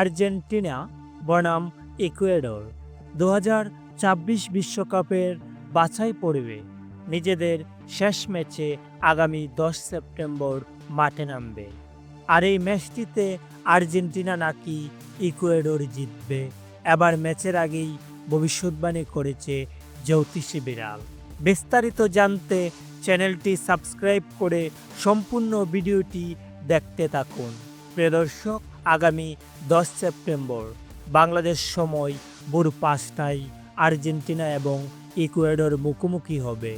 Argentina, বনাম Ecuador. দু বিশ্বকাপের বাছাই পড়বে নিজেদের শেষ ম্যাচে আগামী দশ সেপ্টেম্বর মাঠে নামবে। আর এই ম্যাচটিতে আর্জেন্টিনা নাকি ইকুয়েডর জিতবে, এবার ম্যাচের আগেই ভবিষ্যৎবাণী করেছে জ্যোতিষী বিড়াল। বিস্তারিত জানতে চ্যানেলটি সাবস্ক্রাইব করে সম্পূর্ণ ভিডিওটি দেখতে থাকুন। প্রিয় দর্শক আগামী দশ সেপ্টেম্বর, বাংলাদেশ সময় ভোর পাঁচটায় আর্জেন্টিনা এবং ইকুয়েডর মুখোমুখি হবে।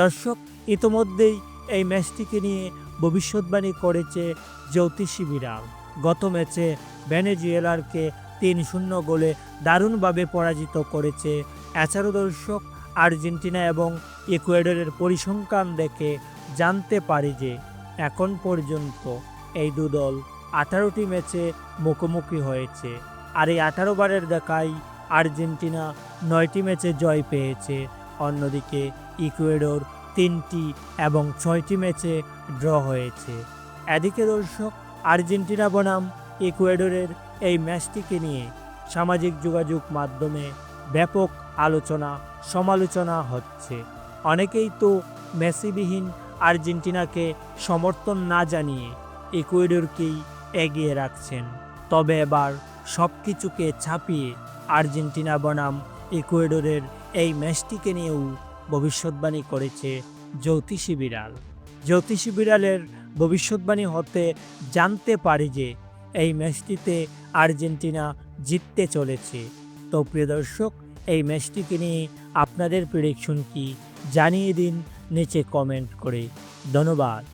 দর্শক, ইতোমধ্যেই এই ম্যাচটিকে নিয়ে ভবিষ্যৎবাণী করেছে জ্যোতিষী বিড়াল। গত ম্যাচে ভেনেজুয়েলারকে তিন শূন্য গোলে দারুণভাবে পরাজিত করেছে এছাড়াও দর্শক, আর্জেন্টিনা এবং ইকুয়েডরের পরিসংখ্যান দেখে জানতে পারি যে এখন পর্যন্ত এই দু দল আঠারোটি ম্যাচে মুখোমুখি হয়েছে। আর এই আঠারো বারের দেখাই আর্জেন্টিনা নয়টি ম্যাচে জয় পেয়েছে। অন্যদিকে ইকুয়েডর তিনটি এবং ছয়টি ম্যাচে ড্র হয়েছে। এদিকে দর্শক, আর্জেন্টিনা বনাম ইকুয়েডরের এই ম্যাচটিকে নিয়ে সামাজিক যোগাযোগ মাধ্যমে ব্যাপক আলোচনা, সমালোচনা হচ্ছে। অনেকেই তো মেসিবিহীন আর্জেন্টিনাকে সমর্থন না জানিয়ে ইকুয়েডরকেই এগিয়ে রাখছেন। তবে এবার সব কিছুকে ছাপিয়ে আর্জেন্টিনা বনাম ইকুয়েডরের এই ম্যাচটিকে নিয়েও ভবিষ্যৎবাণী করেছে জ্যোতিষী বিড়াল। জ্যোতিষী বিড়ালের ভবিষ্যৎবাণী হতে জানতে পারি যে এই ম্যাচটিতে আর্জেন্টিনা জিততে চলেছে। তো প্রিয় দর্শক, এই ম্যাচটিকে নিয়ে আপনাদের প্রেডিকশন কি জানিয়ে দিন, নিচে কমেন্ট করে। ধন্যবাদ।